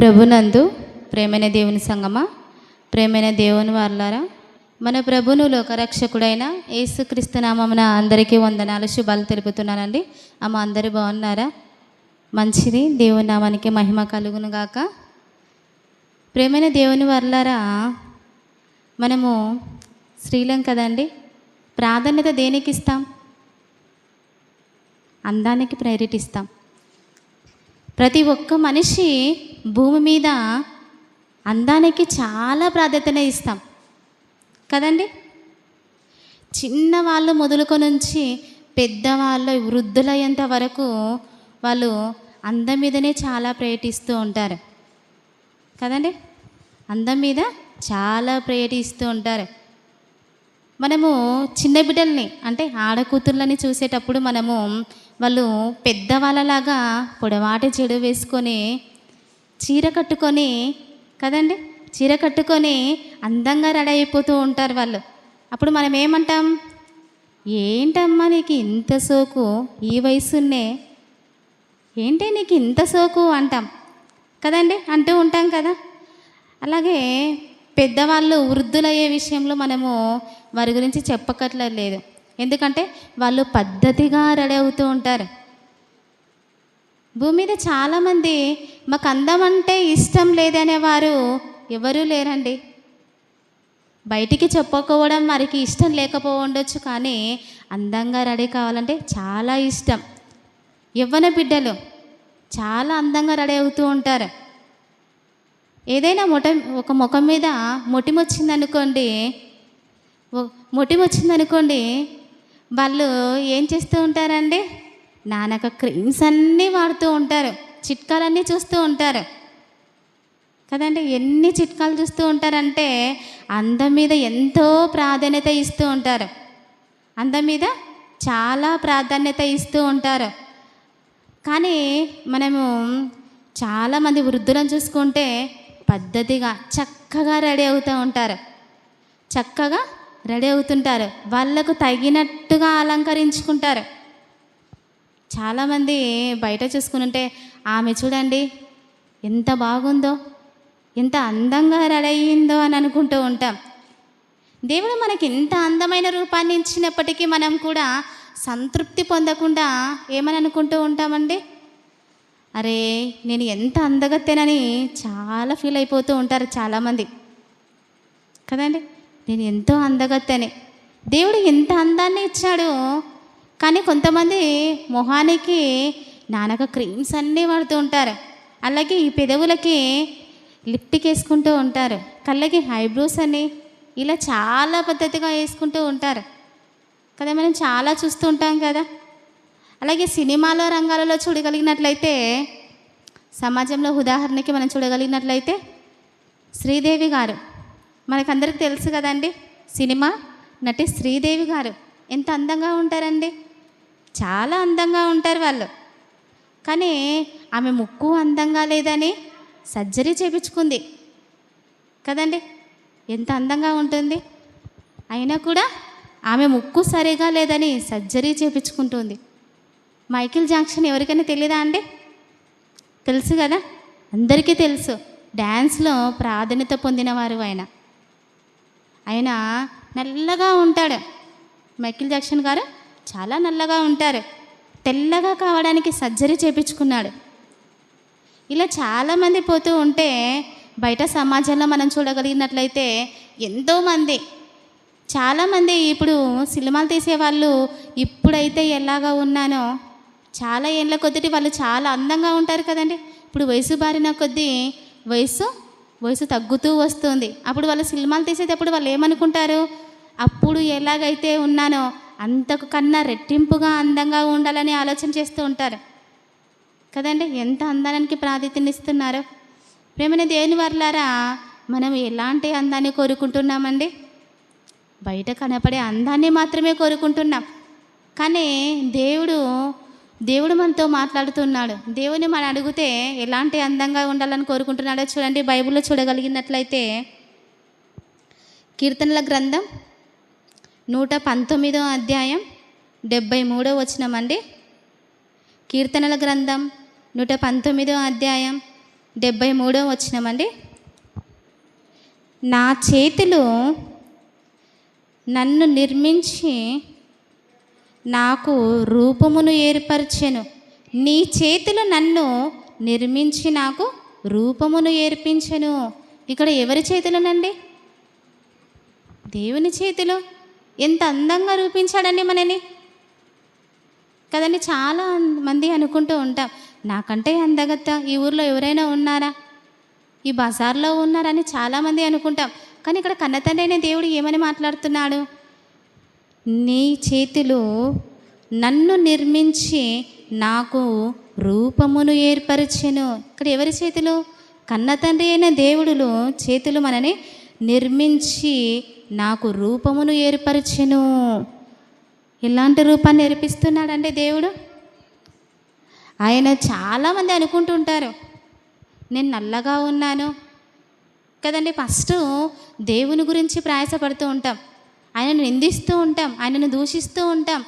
ప్రభునందు ప్రేమైన దేవుని సంగమా? ప్రేమైన దేవుని వార్లారా మన ప్రభును లోకరక్షకుడైన యేసుక్రీస్తు నామమున అందరికీ వందనాలు శుభాలు తెలుపుతున్నానండి. అమ్మ అందరూ బాగున్నారా? మంచిది. దేవుని నామానికి మహిమ కలుగును గాక. ప్రేమైన దేవుని వర్లారా మనము స్త్రీలం కదండి. ప్రాధాన్యత దేనికి ఇస్తాం? అందానికి ప్రేరేటిస్తాం. ప్రతి ఒక్క మనిషి భూమి మీద అందానికి చాలా ప్రాధాన్యత ఇస్తాం. కదండి? చిన్నవాళ్ళు మొదలుకొని నుంచి పెద్దవాళ్ళు వృద్ధులయ్యేంత వరకు వాళ్ళు అందం మీదనే చాలా ప్రయటిస్తూ ఉంటారు. కదండి? అందం మీద చాలా ప్రయటిస్తూ ఉంటారు. మనము చిన్న బిడ్డల్ని అంటే ఆడకూతుర్లని చూసేటప్పుడు మనము వాళ్ళు పెద్దవాళ్ళలాగా పొడవాటి చెడు వేసుకొని చీర కట్టుకొని కదండి? చీర కట్టుకొని అందంగా రెడీ అయిపోతూ ఉంటారు వాళ్ళు. అప్పుడు మనం ఏమంటాం? ఏంటమ్మా నీకు ఇంత సోకు? ఈ వయసున్నే. ఏంటి నీకు ఇంత సోకు? అంటాం. కదండి? అంటూ ఉంటాం కదా. అలాగే పెద్దవాళ్ళు వృద్ధులయ్యే విషయంలో మనము వారి గురించి చెప్పకట్లేదు ఎందుకంటే వాళ్ళు పద్ధతిగా రెడీ అవుతూ ఉంటారు. భూమి మీద చాలామంది మాకు అందం అంటే ఇష్టం లేదనే వారు ఎవరూ లేరండి. బయటికి చెప్పుకోవడం వారికి ఇష్టం లేకపోవచ్చు కానీ అందంగా రెడీ కావాలంటే చాలా ఇష్టం. యవ్వన బిడ్డలు చాలా అందంగా రెడీ అవుతూ ఉంటారు. ఏదైనా మొట ఒక ముఖం మీద మొటిమ వచ్చిందనుకోండి మొటిమ వచ్చిందనుకోండి వాళ్ళు ఏం చేస్తూ ఉంటారండి? నానక క్రీమ్స్ అన్నీ వాడుతూ ఉంటారు. చిట్కాలన్నీ చూస్తూ ఉంటారు. కదండి ఎన్ని చిట్కాలు చూస్తూ ఉంటారంటే అందం మీద ఎంతో ప్రాధాన్యత ఇస్తూ ఉంటారు. అందం మీద చాలా ప్రాధాన్యత ఇస్తూ ఉంటారు. కానీ మనము చాలామంది వృద్ధులను చూసుకుంటే పద్ధతిగా చక్కగా రెడీ అవుతూ ఉంటారు. చక్కగా రెడీ అవుతుంటారు. వాళ్ళకు తగినట్టుగా అలంకరించుకుంటారు. చాలామంది బయట చూసుకుంటే ఆమె చూడండి ఎంత బాగుందో ఎంత అందంగా రెడీ అని అనుకుంటూ ఉంటాం. దేవుడు మనకి ఎంత అందమైన రూపాన్ని ఇచ్చినప్పటికీ మనం కూడా సంతృప్తి పొందకుండా ఏమని అనుకుంటూ ఉంటామండి? అరే నేను ఎంత అందగత్తేనని చాలా ఫీల్ అయిపోతూ ఉంటారు చాలామంది. కదండి? నేను ఎంతో అందగత్తెని. దేవుడు ఎంత అందాన్ని ఇచ్చాడు కానీ కొంతమంది మొహానికి నానక క్రీమ్స్ అన్నీ వాడుతూ ఉంటారు. అలాగే ఈ పెదవులకి లిప్టిక్ వేసుకుంటూ ఉంటారు. కళ్ళకి ఐబ్రోస్ అని ఇలా చాలా పద్ధతిగా వేసుకుంటూ ఉంటారు. కదా మనం చాలా చూస్తూ ఉంటాం కదా. అలాగే సినిమాలో రంగాలలో చూడగలిగినట్లయితే సమాజంలో ఉదాహరణకి మనం చూడగలిగినట్లయితే శ్రీదేవి గారు. మనకందరికి తెలుసు కదండి సినిమా నటి శ్రీదేవి గారు. ఎంత అందంగా ఉంటారండి. చాలా అందంగా ఉంటారు వాళ్ళు. కానీ ఆమె ముక్కు అందంగా లేదని సర్జరీ చేపించుకుంది. కదండి? ఎంత అందంగా ఉంటుంది. అయినా కూడా ఆమె ముక్కు సరిగా లేదని సర్జరీ చేపించుకుంటుంది. మైకిల్ జాక్సన్ ఎవరికైనా తెలియదా అండి? తెలుసు కదా? అందరికీ తెలుసు. డ్యాన్స్లో ప్రాధాన్యత పొందినవారు ఆయన. ఆయన నల్లగా ఉంటాడు. మైకిల్ జాక్సన్ గారు చాలా నల్లగా ఉంటారు. తెల్లగా కావడానికి సర్జరీ చేపించుకున్నాడు. ఇలా చాలామంది పోతూ ఉంటే బయట సమాజంలో మనం చూడగలిగినట్లయితే ఎంతోమంది చాలామంది ఇప్పుడు సినిమాలు తీసేవాళ్ళు ఇప్పుడైతే ఎలాగా ఉన్నానో చాలా ఏళ్ళ కొద్ది వాళ్ళు చాలా అందంగా ఉంటారు కదండి. ఇప్పుడు వయసు బారిన కొద్దీ వయసు వయసు తగ్గుతూ వస్తుంది. అప్పుడు వాళ్ళు సినిమాలు తీసేటప్పుడు వాళ్ళు ఏమనుకుంటారు? అప్పుడు ఎలాగైతే ఉన్నానో అంతకు కన్నా రెట్టింపుగా అందంగా ఉండాలని ఆలోచన చేస్తూ ఉంటారు. కదండి? ఎంత అందానికి ప్రాధాన్యతనిస్తున్నారు ప్రేమని దేవుని వర్లారా మనం ఎలాంటి అందాన్ని కోరుకుంటున్నామండి? బయట కనపడే అందాన్ని మాత్రమే కోరుకుంటున్నాం. కానీ దేవుడు దేవుడు మనతో మాట్లాడుతున్నాడు. దేవుని మనం అడిగితే ఎలాంటి అందంగా ఉండాలని కోరుకుంటున్నాడో చూడండి. బైబిల్లో చూడగలిగినట్లయితే కీర్తనల గ్రంథం నూట పంతొమ్మిదో అధ్యాయం డెబ్భై మూడో వచనమండి కీర్తనల గ్రంథం నూట పంతొమ్మిదో అధ్యాయం డెబ్భై మూడో వచనమండి నా చేతులు నన్ను నిర్మించి నాకు రూపమును ఏర్పరిచెను. నీ చేతులు నన్ను నిర్మించి నాకు రూపమును ఏర్పించెను. ఇక్కడ ఎవరి చేతులనండి? దేవుని చేతిలో. ఎంత అందంగా రూపించాడండి మనని. కదండి చాలా మంది అనుకుంటూ ఉంటాం నాకంటే అందగత్త ఈ ఊర్లో ఎవరైనా ఉన్నారా? ఈ బజార్లో ఉన్నారని చాలామంది అనుకుంటాం కానీ ఇక్కడ కన్నతండ్రి అయిన దేవుడు ఏమని మాట్లాడుతున్నాడు? నీ చేతులు నన్ను నిర్మించి నాకు రూపమును ఏర్పరిచెను. ఇక్కడ ఎవరి చేతులు? కన్నతండ్రి అయిన దేవుడులు చేతులు మనని నిర్మించి నాకు రూపమును ఏర్పరిచెను. ఎలాంటి రూపాన్ని ఏర్పిస్తున్నాడంటే దేవుడు? ఆయన చాలామంది అనుకుంటుంటారు నేను నల్లగా ఉన్నాను. కదండి ఫస్ట్ దేవుని గురించి ప్రయాసపడుతూ ఉంటాం. ఆయనను నిందిస్తూ ఉంటాం ఆయనను దూషిస్తూ ఉంటాం.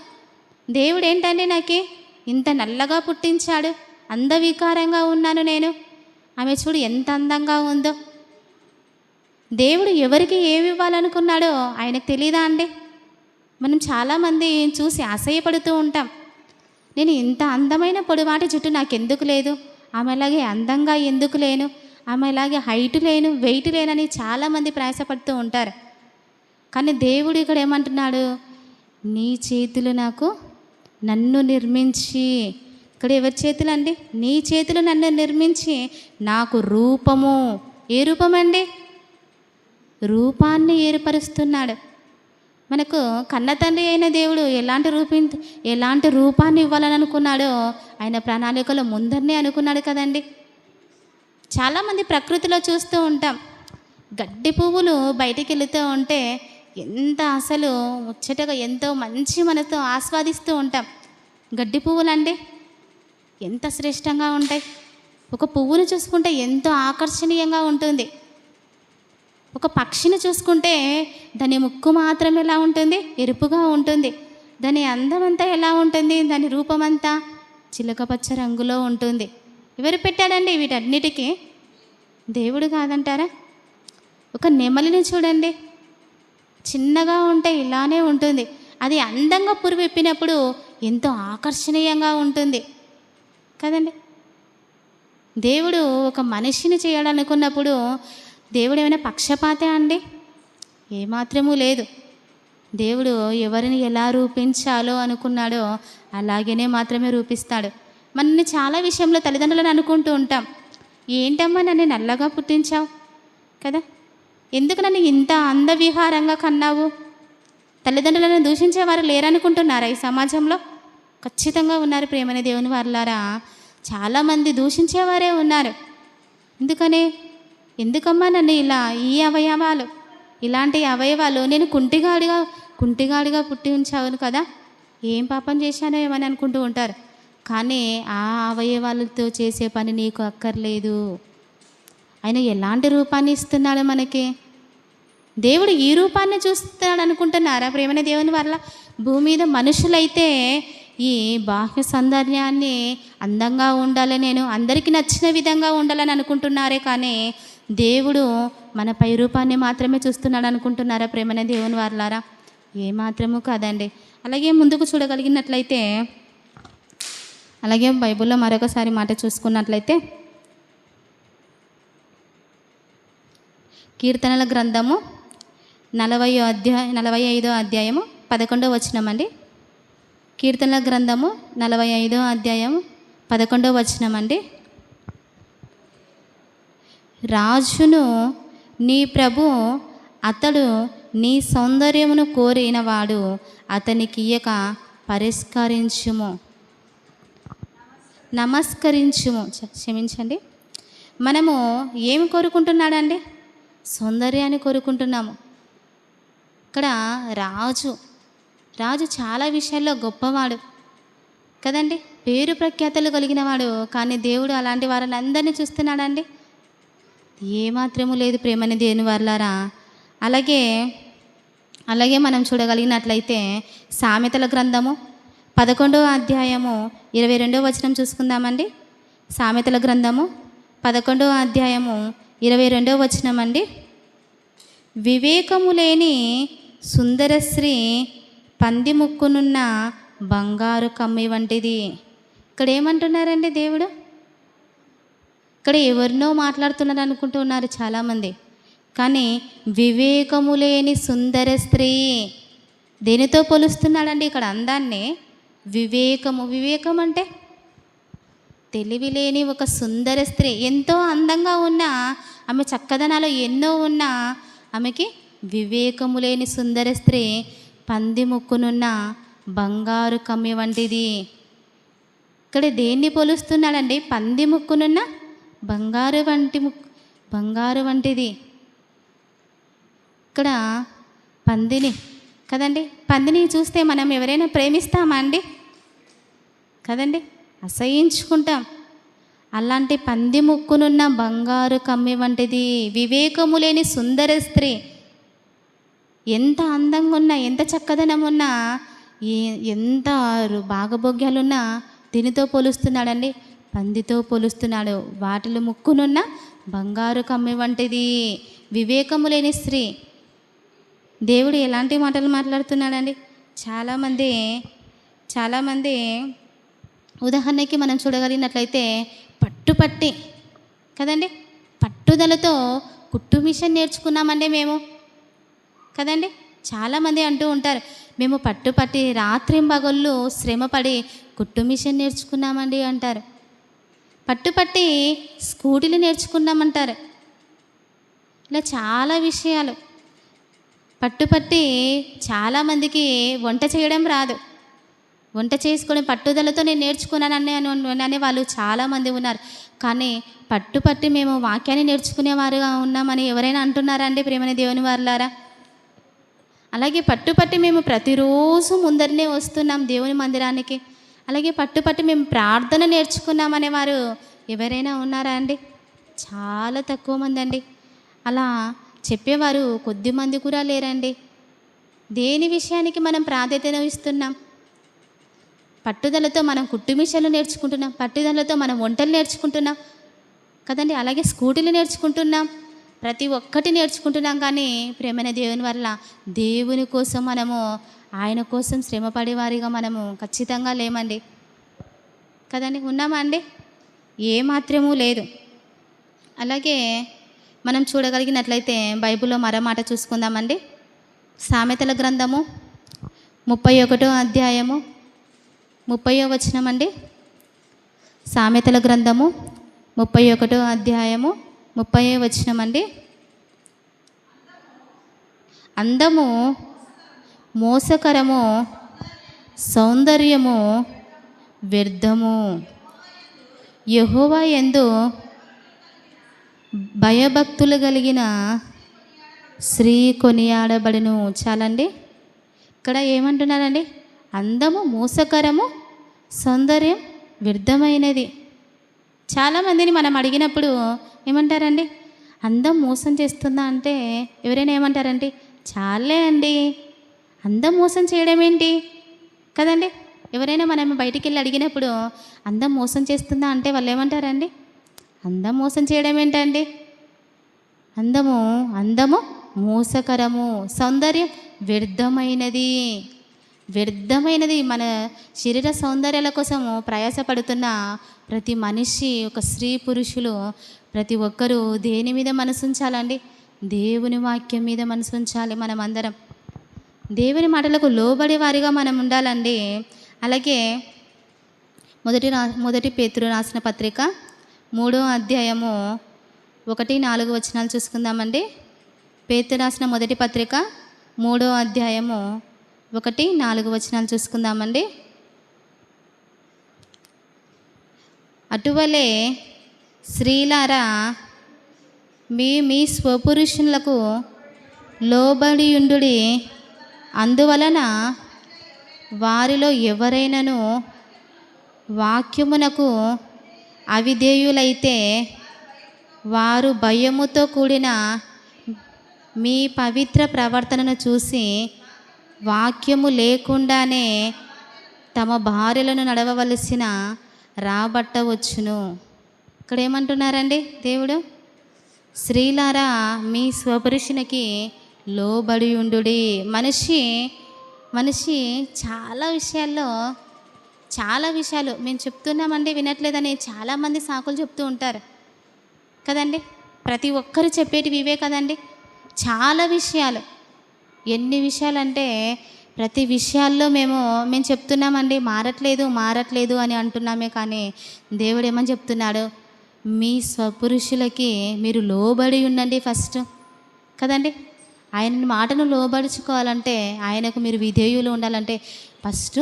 దేవుడు ఏంటండి నాకు? ఇంత నల్లగా పుట్టించాడు అందవికారంగా ఉన్నాను నేను. ఆమె చూడు ఎంత అందంగా ఉందో. దేవుడు ఎవరికి ఏమి ఇవ్వాలనుకున్నాడో ఆయనకు తెలియదా అండి? మనం చాలామంది చూసి అసహ్యపడుతూ ఉంటాం. నేను ఇంత అందమైన పొడివాటి జుట్టు నాకు ఎందుకు లేదు ఆమెలాగే అందంగా ఎందుకు లేను? ఆమెలాగే హైట్ లేను వెయిట్ లేనని చాలామంది ప్రయాసపడుతూ ఉంటారు. కానీ దేవుడు ఇక్కడ ఏమంటున్నాడు? నీ చేతులు నాకు నన్ను నిర్మించి ఇక్కడ ఎవరి చేతులు అండి నీ చేతులు నన్ను నిర్మించి నాకు రూపము. ఏ రూపం అండి రూపాన్ని ఏర్పరుస్తున్నాడు. మనకు కన్నతండ్రి అయిన దేవుడు ఎలాంటి రూపి ఎలాంటి రూపాన్ని ఇవ్వాలని అనుకున్నాడో ఆయన ప్రణాళికలో ముందరనే అనుకున్నాడు కదండి. చాలామంది ప్రకృతిలో చూస్తూ ఉంటాం. గడ్డి పువ్వులు బయటికి వెళుతూ ఉంటే ఎంత అసలు ముచ్చటగా ఎంతో మంచి మనతో ఆస్వాదిస్తూ ఉంటాం. గడ్డి పువ్వులండి ఎంత శ్రేష్టంగా ఉంటాయి. ఒక పువ్వును చూసుకుంటే ఎంతో ఆకర్షణీయంగా ఉంటుంది. ఒక పక్షిని చూసుకుంటే దాని ముక్కు మాత్రం ఎలా ఉంటుంది? ఎరుపుగా ఉంటుంది. దాని అందం అంతా ఎలా ఉంటుంది? దాని రూపమంతా చిలకపచ్చ రంగులో ఉంటుంది. ఎవరు పెట్టాడండి వీటన్నిటికీ? దేవుడు కాదంటారా? ఒక నెమలిని చూడండి. చిన్నగా ఉంటే ఇలానే ఉంటుంది. అది అందంగా పురివిప్పినప్పుడు ఎంతో ఆకర్షణీయంగా ఉంటుంది. కదండి? దేవుడు ఒక మనిషిని చేయాలనుకున్నప్పుడు దేవుడు ఏమైనా పక్షపాతే అండి? ఏమాత్రమూ లేదు. దేవుడు ఎవరిని ఎలా రూపించాలో అనుకున్నాడో అలాగనే మాత్రమే రూపిస్తాడు. మనల్ని చాలా విషయంలో తల్లిదండ్రులను అనుకుంటూ ఉంటాం. ఏంటమ్మా నన్ను నల్లగా పుట్టించావు? కదా? ఎందుకు నన్ను ఇంత అందవిహారంగా కన్నావు? తల్లిదండ్రులను దూషించేవారు లేరనుకుంటున్నారా ఈ సమాజంలో? ఖచ్చితంగా ఉన్నారు ప్రేమని దేవుని వారులారా. చాలామంది దూషించేవారే ఉన్నారు. ఎందుకని? ఎందుకమ్మా నన్ను ఇలా ఈ అవయవాలు? ఇలాంటి అవయవాలు నేను కుంటిగాడిగా కుంటిగాడిగా పుట్టి ఉంచాను కదా? ఏం పాపం చేశానో ఏమని అనుకుంటూ ఉంటారు? కానీ ఆ అవయవాలతో చేసే పని నీకు అక్కర్లేదు. ఆయన ఎలాంటి రూపాన్ని ఇస్తున్నాడు మనకి? దేవుడు ఈ రూపాన్ని చూస్తున్నాడు అనుకుంటున్నారా ప్రేమన దేవుని వల్ల భూమి మీద మనుషులైతే ఈ బాహ్య సౌందర్యాన్ని అందంగా ఉండాలి నేను అందరికీ నచ్చిన విధంగా ఉండాలని అనుకుంటున్నారే కానీ దేవుడు మన పై రూపాన్ని మాత్రమే చూస్తున్నాడు అనుకుంటున్నారా ప్రేమన దేవుని వారలారా? ఏమాత్రము కాదండి. అలాగే ముందుకు చూడగలిగినట్లయితే అలాగే బైబిల్లో మరొకసారి మాట చూసుకున్నట్లయితే కీర్తనల గ్రంథము నలభై అధ్యాయ నలభై ఐదో అధ్యాయము పదకొండో వచనమండి కీర్తనల గ్రంథము నలభై ఐదో అధ్యాయము పదకొండో వచనమండి రాజును నీ ప్రభు అతడు నీ సౌందర్యమును కోరినవాడు అతనికి ఇయక పరిష్కరించుము. నమస్కరించుము. క్షమించండి. మనము ఏమి కోరుకుంటున్నాడండి? సౌందర్యాన్ని కోరుకుంటున్నాము. ఇక్కడ రాజు రాజు చాలా విషయాల్లో గొప్పవాడు కదండి? పేరు ప్రఖ్యాతలు కలిగినవాడు కానీ దేవుడు అలాంటి వారిని అందరినీ చూస్తున్నాడండి? ఏమాత్రము లేదు ప్రేమని దేని వర్లారా. అలాగే అలాగే మనం చూడగలిగినట్లయితే సామెతల గ్రంథము పదకొండవ అధ్యాయము ఇరవై రెండవ వచనం చూసుకుందామండి. సామెతల గ్రంథము పదకొండవ అధ్యాయము ఇరవై రెండో వచనమండి వివేకము లేని సుందరశ్రీ పంది ముక్కునున్న బంగారు కమ్మి వంటిది. ఇక్కడ ఏమంటున్నారండి దేవుడు? ఇక్కడ ఎవరినో మాట్లాడుతున్నారు అనుకుంటున్నారు చాలామంది. కానీ వివేకము లేని సుందర స్త్రీ దేనితో పోలుస్తున్నాడండి ఇక్కడ అందాన్ని? వివేకము. వివేకం అంటే తెలివి లేని ఒక సుందర స్త్రీ. ఎంతో అందంగా ఉన్న ఆమె చక్కదనాలు ఎన్నో ఉన్నా ఆమెకి వివేకము లేని సుందర స్త్రీ పంది ముక్కునున్న బంగారు కమ్మి వంటిది. ఇక్కడ దేన్ని పోలుస్తున్నాడండి? పంది ముక్కునున్న బంగారు వంటి బంగారు వంటిది. ఇక్కడ పందిని కదండి? పందిని చూస్తే మనం ఎవరైనా ప్రేమిస్తామా అండి? కదండి? అసహించుకుంటాం. అలాంటి పంది ముక్కునున్న బంగారు కమ్మి వంటిది వివేకము లేని సుందర స్త్రీ. ఎంత అందంగా ఉన్నా ఎంత చక్కదనం ఉన్నా ఏ ఎంత రు- భాగభోగ్యాలున్నా దీనితో పోలుస్తున్నాడండి. పందితో పోలుస్తున్నాడు. వాటిలో ముక్కునున్న బంగారు కమ్మి వంటిది. వివేకము లేని స్త్రీ. దేవుడు ఎలాంటి మాటలు మాట్లాడుతున్నాడండి? చాలామంది చాలామంది ఉదాహరణకి మనం చూడగలిగినట్లయితే పట్టుపట్టి కదండి? పట్టుదలతో కుట్టు మిషన్ నేర్చుకున్నామండి మేము. కదండి? చాలామంది అంటూ ఉంటారు. మేము పట్టుపట్టి రాత్రింబగళ్ళు శ్రమపడి కుట్టు మిషన్ నేర్చుకున్నామండి అంటారు. పట్టుపట్టి స్కూటీలు నేర్చుకున్నామంటారు ఇలా చాలా విషయాలు. పట్టుపట్టి చాలామందికి వంట చేయడం రాదు. వంట చేసుకోవడం పట్టుదలతో నేను నేర్చుకున్నానని అని అనే వాళ్ళు చాలామంది ఉన్నారు. కానీ పట్టుపట్టి మేము వాక్యాన్ని నేర్చుకునేవారుగా ఉన్నామని ఎవరైనా అంటున్నారా అండి ప్రేమని దేవుని వారులారా? అలాగే పట్టుపట్టి మేము ప్రతిరోజు ముందరనే వస్తున్నాం దేవుని మందిరానికి. అలాగే పట్టుపట్టి మేము ప్రార్థన నేర్చుకున్నామనే వారు ఎవరైనా ఉన్నారా అండి? చాలా తక్కువ మంది అండి. అలా చెప్పేవారు కొద్ది మంది కూడా లేరండి. దేని విషయానికి మనం ప్రాధాన్యత ఇస్తున్నాం? పట్టుదలతో మనం కుట్టు మిషన్లు నేర్చుకుంటున్నాం పట్టుదలతో మనం వంటలు నేర్చుకుంటున్నాం కదండి. అలాగే స్కూటీలు నేర్చుకుంటున్నాం. ప్రతి ఒక్కటి నేర్చుకుంటున్నాం కానీ ప్రేమైన దేవుని వల్ల దేవుని కోసం మనము ఆయన కోసం శ్రమపడేవారిగా మనము ఖచ్చితంగా లేమండి. కదండి? ఉన్నామా అండి? ఏ లేదు. అలాగే మనం చూడగలిగినట్లయితే బైబిల్లో మరో మాట చూసుకుందామండి. సామెతల గ్రంథము ముప్పై ఒకటో అధ్యాయము ముప్పయో వచనమండి. సామెతల గ్రంథము ముప్పై ఒకటో అధ్యాయము ముప్పై వచ్చినమండి అందము మోసకరము సౌందర్యము వ్యర్థము. యహోవా ఎందు భయభక్తులు కలిగిన స్త్రీ కొనియాడబడును. చాలండి. ఇక్కడ ఏమంటున్నారండి? అందము మోసకరము సౌందర్యం వ్యర్థమైనది. చాలామందిని మనం అడిగినప్పుడు ఏమంటారండి? అందం మోసం చేస్తుందా అంటే ఎవరైనా ఏమంటారండి చాలే అండి అందం మోసం చేయడం ఏంటి కదండి? ఎవరైనా మనం బయటికి వెళ్ళి అడిగినప్పుడు అందం మోసం చేస్తుందా? అంటే వాళ్ళు ఏమంటారండి? అందం మోసం చేయడం ఏంటండి అందము అందము మోసకరము సౌందర్యం వ్యర్థమైనది. వ్యర్థమైనది మన శరీర సౌందర్యాల కోసము ప్రయాసపడుతున్న ప్రతి మనిషి ఒక స్త్రీ పురుషులు ప్రతి ఒక్కరూ దేని మీద మనసుంచాలండి దేవుని వాక్యం మీద మనసుంచాలి మనం అందరం దేవుని మాటలకు లోబడి వారిగా మనం ఉండాలండి. అలాగే మొదటి రా మొదటి పేతురు రాసిన పత్రిక మూడో అధ్యాయము ఒకటి నాలుగు వచనాలు చూసుకుందామండి. పేతురు రాసిన మొదటి పత్రిక మూడో అధ్యాయము ఒకటి నాలుగు వచనాలు చూసుకుందామండి. అటువలే స్త్రీలారా మీ మీ స్వపురుషులకు లోబడియుండుడి. అందువలన వారిలో ఎవరైనాను వాక్యమునకు అవిధేయులైతే వారు భయముతో కూడిన మీ పవిత్ర ప్రవర్తనను చూసి వాక్యము లేకుండానే తమ భార్యలను నడవవలసిన రాబట్టవచ్చును. ఇక్కడ ఏమంటున్నారండి దేవుడు? స్త్రీలారా మీ స్వపురుషునికి లోబడి ఉండుడి మనిషి మనిషి చాలా విషయాల్లో చాలా విషయాలు మేము చెప్తున్నామండి వినట్లేదని చాలామంది సాకులు చెప్తూ ఉంటారు. కదండి? ప్రతి ఒక్కరు చెప్పేటివి ఇవే కదండి? చాలా విషయాలు. ఎన్ని విషయాలంటే ప్రతి విషయాల్లో మేము మేము చెప్తున్నామండి మారట్లేదు మారట్లేదు అని అంటున్నామే కానీ దేవుడు ఏమని చెప్తున్నాడు? మీ స్వపురుషులకి మీరు లోబడి ఉండండి ఫస్ట్. కదండి? ఆయన మాటను లోబడుచుకోవాలంటే ఆయనకు మీరు విధేయులు ఉండాలంటే ఫస్ట్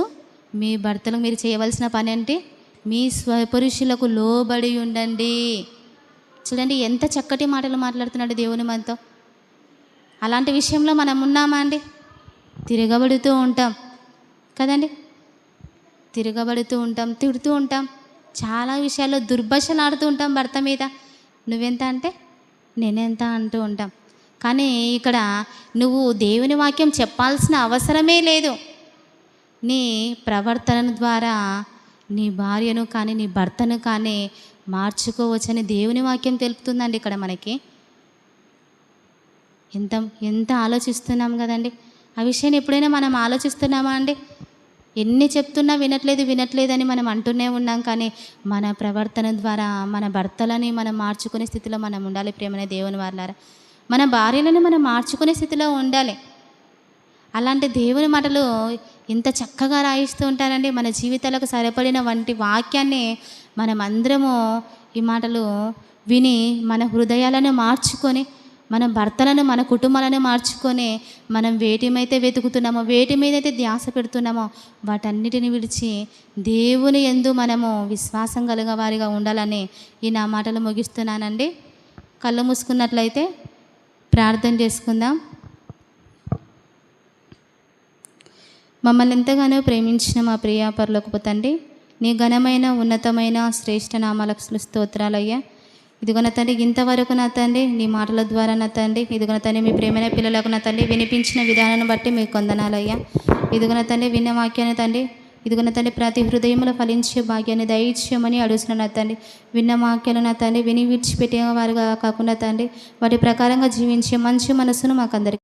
మీ భర్తలకు మీరు చేయవలసిన పని ఏంటి మీ స్వపురుషులకు లోబడి ఉండండి. చూడండి ఎంత చక్కటి మాటలు మాట్లాడుతున్నాడు దేవుని మనతో. అలాంటి విషయంలో మనం ఉన్నామా అండి? తిరగబడుతూ ఉంటాం. కదండి? తిరగబడుతూ ఉంటాం తిడుతూ ఉంటాం. చాలా విషయాల్లో దుర్భాషలు ఆడుతూ ఉంటాం భర్త మీద. నువ్వెంత అంటే? నేనెంత అంటూ ఉంటాం. కానీ ఇక్కడ నువ్వు దేవుని వాక్యం చెప్పాల్సిన అవసరమే లేదు. నీ ప్రవర్తన ద్వారా నీ భార్యను కానీ నీ భర్తను కానీ మార్చుకోవచ్చని దేవుని వాక్యం తెలుపుతుందండి ఇక్కడ మనకి. ఎంత ఎంత ఆలోచిస్తున్నాం కదండి? ఆ విషయాన్ని ఎప్పుడైనా మనం ఆలోచిస్తున్నామా అండి? ఎన్ని చెప్తున్నా వినట్లేదు వినట్లేదని మనం అంటూనే ఉన్నాం కానీ మన ప్రవర్తన ద్వారా మన భర్తలని మనం మార్చుకునే స్థితిలో మనం ఉండాలి ప్రేమనే దేవుని వాళ్ళారా మన భార్యలను మనం మార్చుకునే స్థితిలో ఉండాలి. అలాంటి దేవుని మాటలు ఇంత చక్కగా రాయిస్తూ ఉంటారండి. మన జీవితాలకు సరిపడిన వంటి వాక్యాన్ని మనం అందరము ఈ మాటలు విని మన హృదయాలను మార్చుకొని మన భర్తలను మన కుటుంబాలను మార్చుకొని మనం వేటిమైతే వెతుకుతున్నామో వేటి మీదైతే ధ్యాస పెడుతున్నామో వాటన్నిటిని విడిచి దేవుని ఎందు మనము విశ్వాసం కలిగ వారిగా ఉండాలని ఈ నా మాటలు ముగిస్తున్నానండి. కళ్ళు మూసుకున్నట్లయితే ప్రార్థన చేసుకుందాం. మమ్మల్ని ఎంతగానో ప్రేమించిన మా ప్రియ తండ్రి నీ ఘనమైన ఉన్నతమైన శ్రేష్ఠ నామాలకు స్తోత్రాలయ్యా. ఇదిగో నా తండ్రి ఇంతవరకు నా తండ్రి నీ మాటల ద్వారా నా తండ్రి ఇదిగో నా తండ్రి మీ ప్రేమైన పిల్లలకు నా తండ్రి వినిపించిన విధానాన్ని బట్టి మీకు కొందనాలయ్యా. ఇదిగో నా తండ్రి విన్న వాక్యాన్ని తండ్రి ఇదిగో నా తండ్రి ప్రతి హృదయంలో ఫలించే భాగ్యాన్ని దయచేయమని అడుగుతున్నా తండ్రి. విన్న వాక్యాలు నా తండ్రి విని విడిచిపెట్టే వారుగా కాకుండా తండ్రి వాటి ప్రకారంగా జీవించే మంచి మనసును మాకందరికి